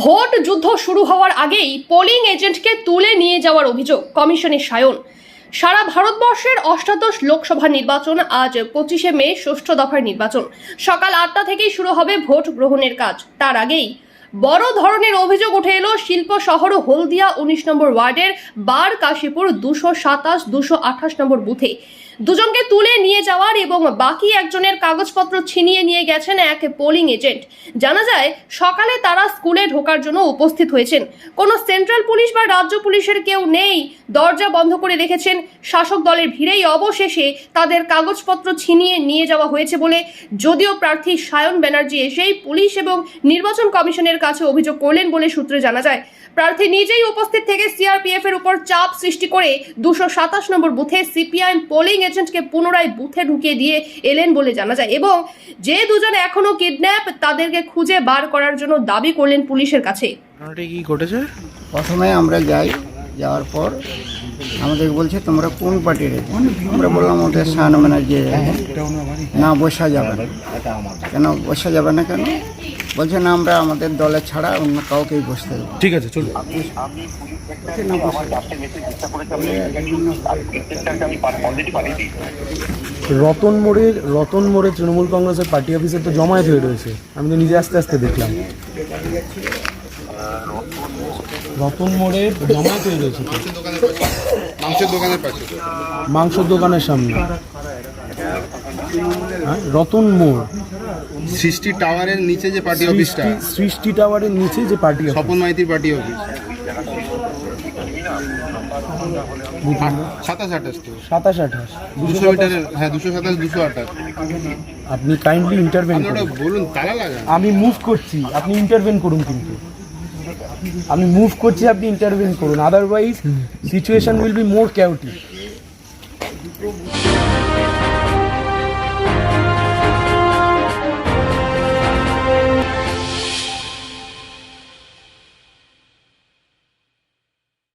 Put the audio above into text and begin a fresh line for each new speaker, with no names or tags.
Vote যুদ্ধ শুরু হওয়ার আগেই পোলিং এজেন্টকে তুলে নিয়ে যাওয়ার অভিযোগ কমিশনের সায়ন। সারা ভারতবর্ষের অষ্টাদশ লোকসভা নির্বাচন আজ পঁচিশে মে ষষ্ঠ দফার নির্বাচন। সকাল আটটা থেকেই শুরু হবে ভোট গ্রহণের কাজ। তার আগেই বড় ধরনের অভিযোগ উঠে এলো শিল্প শহর হলদিয়া উনিশ নম্বর ওয়ার্ডের বার কাশীপুর দুশো সাতাশ, দুশো আঠাশ নম্বর বুথে। দুজনকে তুলে নিয়ে যাওয়ার এবং বাকি একজনের কাগজপত্র ছিনিয়ে নিয়ে গেছেন এক পোলিং এজেন্ট জানা যায়, সকালে তারা স্কুলে ঢোকার জন্য উপস্থিত হয়েছেন। কোনো সেন্ট্রাল পুলিশ বা রাজ্য পুলিশের কেউ নেই। দরজা বন্ধ করে রেখেছেন। শাসক দলের ভিড়েই অবশেষে তাদের কাগজপত্র ছিনিয়ে নিয়ে যাওয়া হয়েছে বলে যদিও প্রার্থী সায়ন ব্যানার্জি এসেই পুলিশ এবং নির্বাচন কমিশনের কাছে অভিযোগ করলেন বলে সূত্রে জানা যায়। প্রার্থী নিজেই উপস্থিত থেকে সিআরপিএফ এর উপর চাপ সৃষ্টি করে দুশো সাতাশ নম্বর বুথে সিপিআইএম পোলিং এজেন্টকে পুনরায় বুথে ঢুকিয়ে দিয়ে এলেন বলে জানা যায় এবং যে দুজন এখনও কিডন্যাপ তাদেরকে খুঁজে বার করার জন্য দাবি করলেন পুলিশের কাছে।
ঘটনাটি কি ঘটেছে?
প্রথমে আমরা যাই যাওয়ার পর আমাদের বলছে তোমরা কোন পার্টির আমরা বললাম ওদের শাহান ব্যানার্জি না বসা যাবে না। কেন বসা যাবে না কেন? বলছে না আমরা আমাদের দলে ছাড়া অন্য কাউকেই বসতে দেবো
ঠিক আছে চলুন।
রতন মোড়ের রতন মোড়ে তৃণমূল কংগ্রেসের পার্টি অফিসে তো জমায়েত হয়ে রয়েছে। আমি তো নিজে আস্তে আস্তে দেখলাম। রতন মোড়ে জমায়েত হয়ে রয়েছে
মাংসের দোকানের পাশে।
মাংসর দোকানের সামনে। হ্যাঁ রতন মোড়।
সৃষ্টি টাওয়ারের নিচে যে পার্টি অফিসটা।
সৃষ্টি- টাওয়ারের নিচে যে পার্টি
স্বপন মাইতির পার্টি অফিস। সাতাশ আঠাশ তো।
সাতাশ আঠাশ।
দুশো মিটারের হ্যাঁ দুশো সাতাশ দুশো আঠাশ।
আপনি কাইন্ডলি ইন্টারভেন করুন।
বলুন তালা লাগান।
আমি মুভ করছি। আপনি ইন্টারভেন করুন কিন্তু। আমি মুভ করছি আপনি ইন্টারভেন করুন। Otherwise situation will be more ক্যাউটি